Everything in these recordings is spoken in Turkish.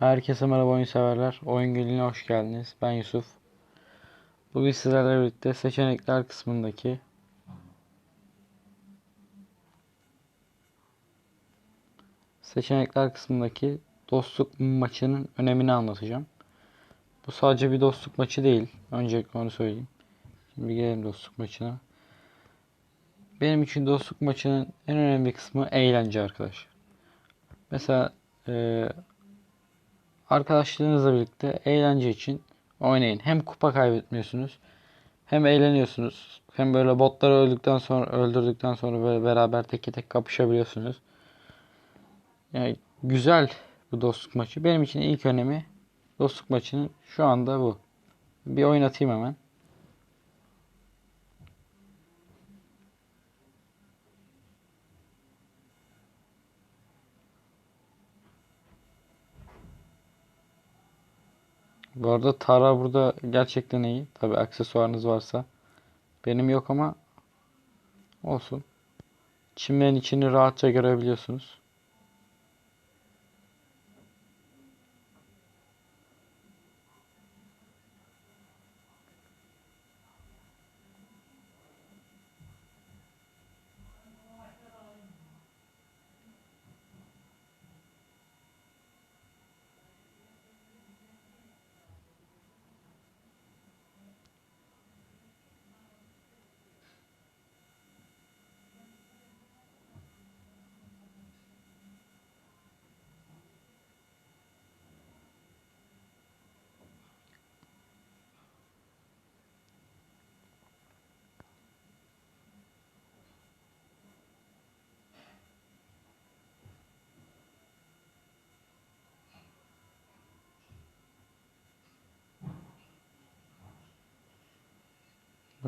Herkese merhaba oyun severler. Oyun Gülü'ne hoş geldiniz. Ben Yusuf. Bugün sizlerle birlikte seçenekler kısmındaki seçenekler kısmındaki dostluk maçının önemini anlatacağım. Bu sadece bir dostluk maçı değil. Öncelikle onu söyleyeyim. Şimdi gelelim dostluk maçına. Benim için dostluk maçının en önemli kısmı eğlence arkadaşlar. Mesela eee Arkadaşlarınızla birlikte eğlence için oynayın. Hem kupa kaybetmiyorsunuz. Hem eğleniyorsunuz. Hem böyle botları öldükten sonra öldürdükten sonra böyle beraber tek tek kapışabiliyorsunuz. Yani güzel bu dostluk maçı. Benim için ilk önemi dostluk maçının şu anda bu. Bir oynatayım hemen. Bu arada Tara burada gerçekten iyi. Tabi aksesuarınız varsa. Benim yok ama olsun. Çimlerin içini rahatça görebiliyorsunuz.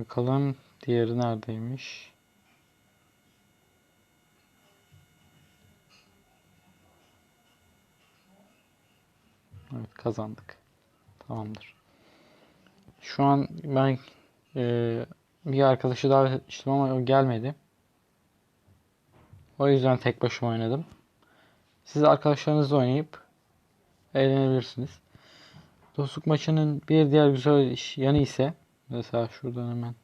Bakalım diğeri neredeymiş? Evet kazandık. Tamamdır. Şu an ben e, bir arkadaşı davet etmiştim ama o gelmedi. O yüzden tek başıma oynadım. Siz arkadaşlarınızla oynayıp eğlenebilirsiniz. Dostluk maçının bir diğer güzel yanı ise mesela şuradan hemen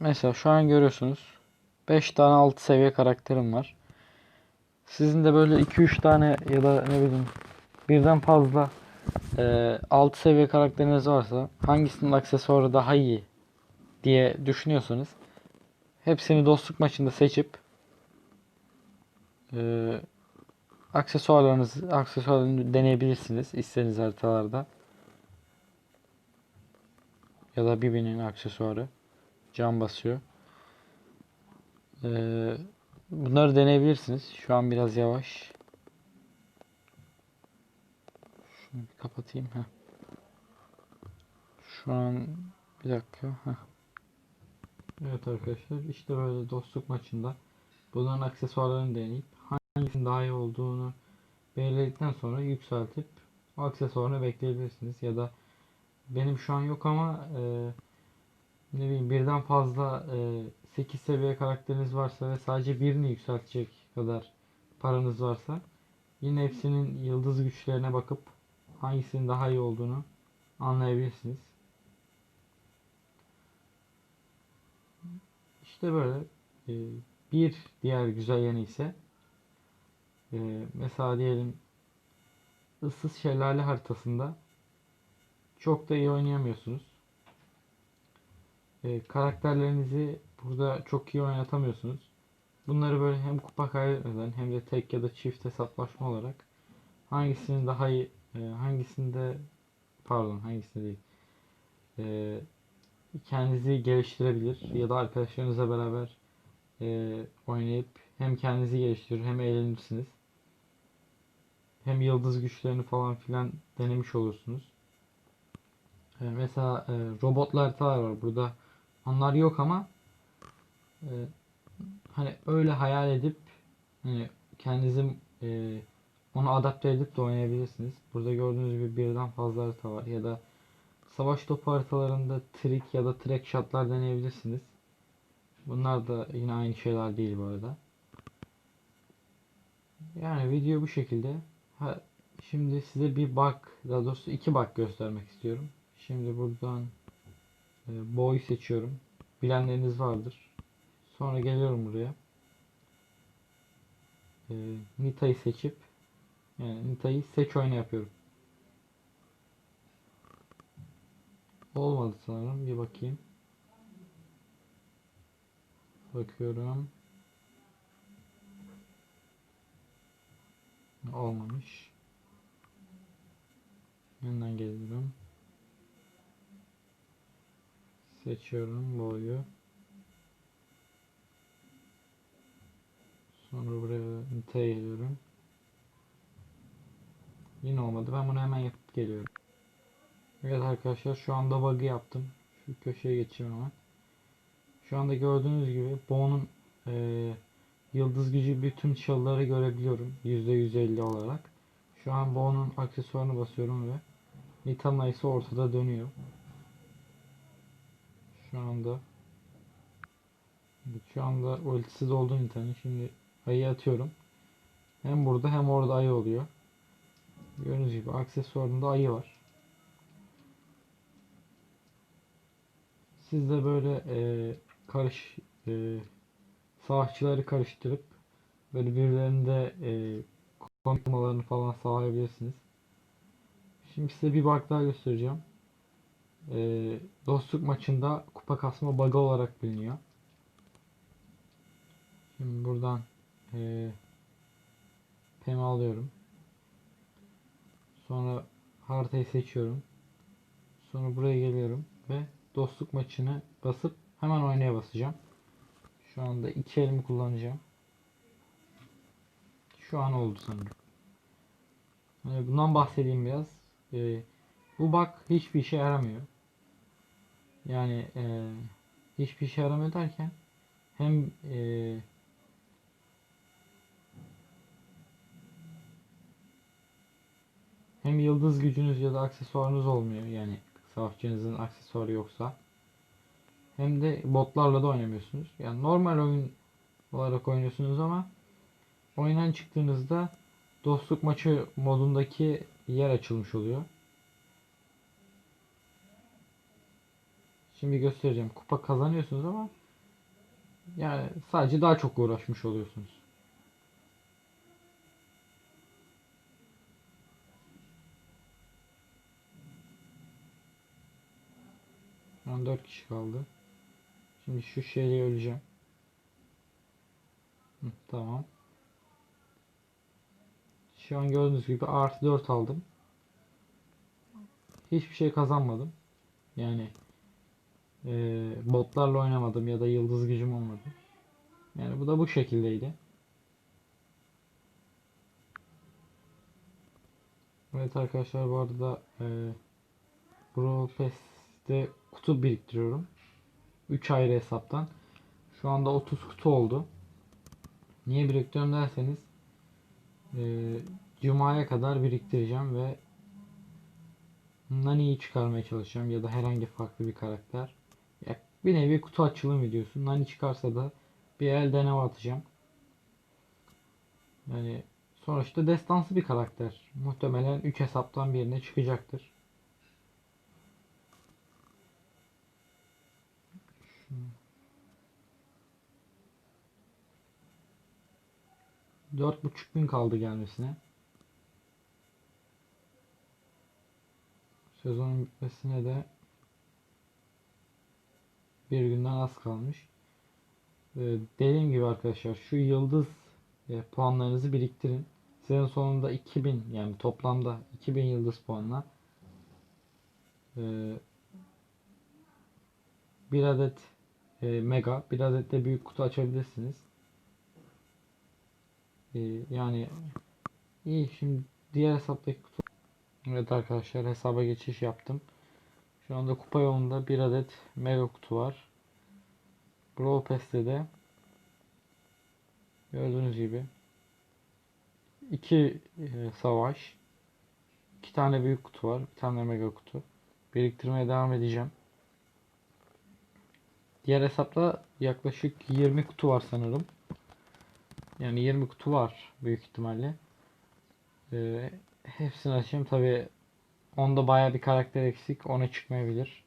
Mesela şu an görüyorsunuz 5 tane 6 seviye karakterim var. Sizin de böyle 2-3 tane ya da ne bileyim birden fazla e, 6 seviye karakteriniz varsa hangisinin aksesuarı daha iyi diye düşünüyorsanız hepsini dostluk maçında seçip e, aksesuarlarınızı aksesuarlarını deneyebilirsiniz istediğiniz haritalarda. Ya da Bibi'nin aksesuarı can basıyor. Ee, bunları deneyebilirsiniz. Şu an biraz yavaş. Şunu bir kapatayım. Heh. Şu an bir dakika. Heh. Evet arkadaşlar işte böyle dostluk maçında bunların aksesuarlarını deneyip hangisinin daha iyi olduğunu belirledikten sonra yükseltip aksesuarını bekleyebilirsiniz ya da benim şu an yok ama e, ne bileyim birden fazla e, 8 seviye karakteriniz varsa ve sadece birini yükseltecek kadar paranız varsa yine hepsinin yıldız güçlerine bakıp hangisinin daha iyi olduğunu anlayabilirsiniz. İşte böyle e, bir diğer güzel yanı ise e, mesela diyelim ıssız şelale haritasında çok da iyi oynayamıyorsunuz. E, karakterlerinizi burada çok iyi oynatamıyorsunuz. Bunları böyle hem kupa kaybetmeden hem de tek ya da çift hesaplaşma olarak hangisinin daha iyi e, hangisinde pardon hangisinde değil e, kendinizi geliştirebilir ya da arkadaşlarınızla beraber e, oynayıp hem kendinizi geliştirir hem eğlenirsiniz. Hem yıldız güçlerini falan filan denemiş olursunuz. E, mesela e, robotlar haritalar var burada. Onlar yok ama e, hani öyle hayal edip hani kendinizi e, onu adapte edip de oynayabilirsiniz. Burada gördüğünüz gibi birden fazla harita var ya da savaş topu haritalarında trick ya da track shotlar deneyebilirsiniz. Bunlar da yine aynı şeyler değil bu arada. Yani video bu şekilde. Ha, şimdi size bir bug, daha doğrusu iki bug göstermek istiyorum. Şimdi buradan e, boy seçiyorum. Bilenleriniz vardır. Sonra geliyorum buraya. E, Nita'yı seçip yani Nita'yı seç oyna yapıyorum. Olmadı sanırım. Bir bakayım. Bakıyorum. Olmamış. Yeniden geliyorum. Seçiyorum boyu. Sonra buraya niteye geliyorum. Yine olmadı. Ben bunu hemen yapıp geliyorum. Evet arkadaşlar şu anda bug'ı yaptım. Şu köşeye geçeyim hemen. Şu anda gördüğünüz gibi Bo'nun eee yıldız gücü bütün çalıları görebiliyorum. %150 olarak. Şu an Bo'nun aksesuarını basıyorum ve Nitana ise ortada dönüyor. Şu anda şu anda ultisi doldu Nita'nın. Şimdi ayı atıyorum. Hem burada hem orada ayı oluyor. Gördüğünüz gibi aksesuarında ayı var. Siz de böyle e, karış e, savaşçıları karıştırıp böyle birilerinde e, konuşmalarını falan sağlayabilirsiniz. Şimdi size bir bug daha göstereceğim. E, dostluk maçında kupa kasma bug'ı olarak biliniyor. Şimdi buradan e, Pem'i alıyorum. Sonra haritayı seçiyorum. Sonra buraya geliyorum ve dostluk maçını basıp hemen oynaya basacağım. Şu anda iki elimi kullanacağım. Şu an oldu sanırım. Hani bundan bahsedeyim biraz. Ee, bu bug hiçbir işe yaramıyor. Yani e, hiçbir işe yaramıyor derken hem e, hem yıldız gücünüz ya da aksesuarınız olmuyor. Yani savaşçınızın aksesuarı yoksa. Hem de botlarla da oynamıyorsunuz. Yani normal oyun olarak oynuyorsunuz ama oyundan çıktığınızda dostluk maçı modundaki yer açılmış oluyor. Şimdi göstereceğim. Kupa kazanıyorsunuz ama yani sadece daha çok uğraşmış oluyorsunuz. Şu an 4 kişi kaldı. Şimdi şu şeyle öleceğim. Hı, tamam. Şu an gördüğünüz gibi artı 4 aldım. Hiçbir şey kazanmadım. Yani e, botlarla oynamadım ya da yıldız gücüm olmadı. Yani bu da bu şekildeydi. Evet arkadaşlar bu arada e, Brawl Pass'te kutu biriktiriyorum. 3 ayrı hesaptan. Şu anda 30 kutu oldu. Niye biriktiriyorum derseniz e, Cuma'ya kadar biriktireceğim ve Nani'yi çıkarmaya çalışacağım ya da herhangi farklı bir karakter. Bir nevi kutu açılım videosu. Nani çıkarsa da bir el deneme atacağım. Yani sonuçta destansı bir karakter. Muhtemelen 3 hesaptan birine çıkacaktır. Dört buçuk gün kaldı gelmesine. Sezonun bitmesine de bir günden az kalmış. Ee, dediğim gibi arkadaşlar şu yıldız e, puanlarınızı biriktirin. Sezon sonunda 2000 yani toplamda 2000 yıldız puanla e, bir adet e, mega bir adet de büyük kutu açabilirsiniz. E, yani iyi şimdi diğer hesaptaki kutu Evet arkadaşlar hesaba geçiş yaptım. Şu anda kupa yolunda bir adet mega kutu var. Brawl Pass'te de gördüğünüz gibi iki e, savaş iki tane büyük kutu var. Bir tane mega kutu. Biriktirmeye devam edeceğim. Diğer hesapta yaklaşık 20 kutu var sanırım. Yani 20 kutu var büyük ihtimalle. Ee, hepsini açayım. Tabi onda baya bir karakter eksik. Ona çıkmayabilir.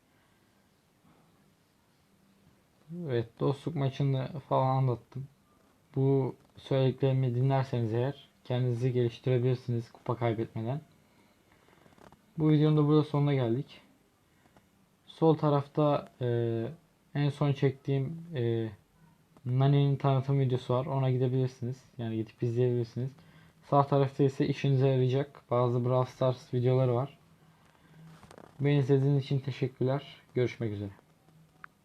Evet dostluk maçını falan anlattım. Bu söylediklerimi dinlerseniz eğer kendinizi geliştirebilirsiniz kupa kaybetmeden. Bu videonun da burada sonuna geldik. Sol tarafta e, en son çektiğim e, Nani'nin tanıtım videosu var. Ona gidebilirsiniz. Yani gidip izleyebilirsiniz. Sağ tarafta ise işinize yarayacak bazı Brawl Stars videoları var. Beni izlediğiniz için teşekkürler. Görüşmek üzere.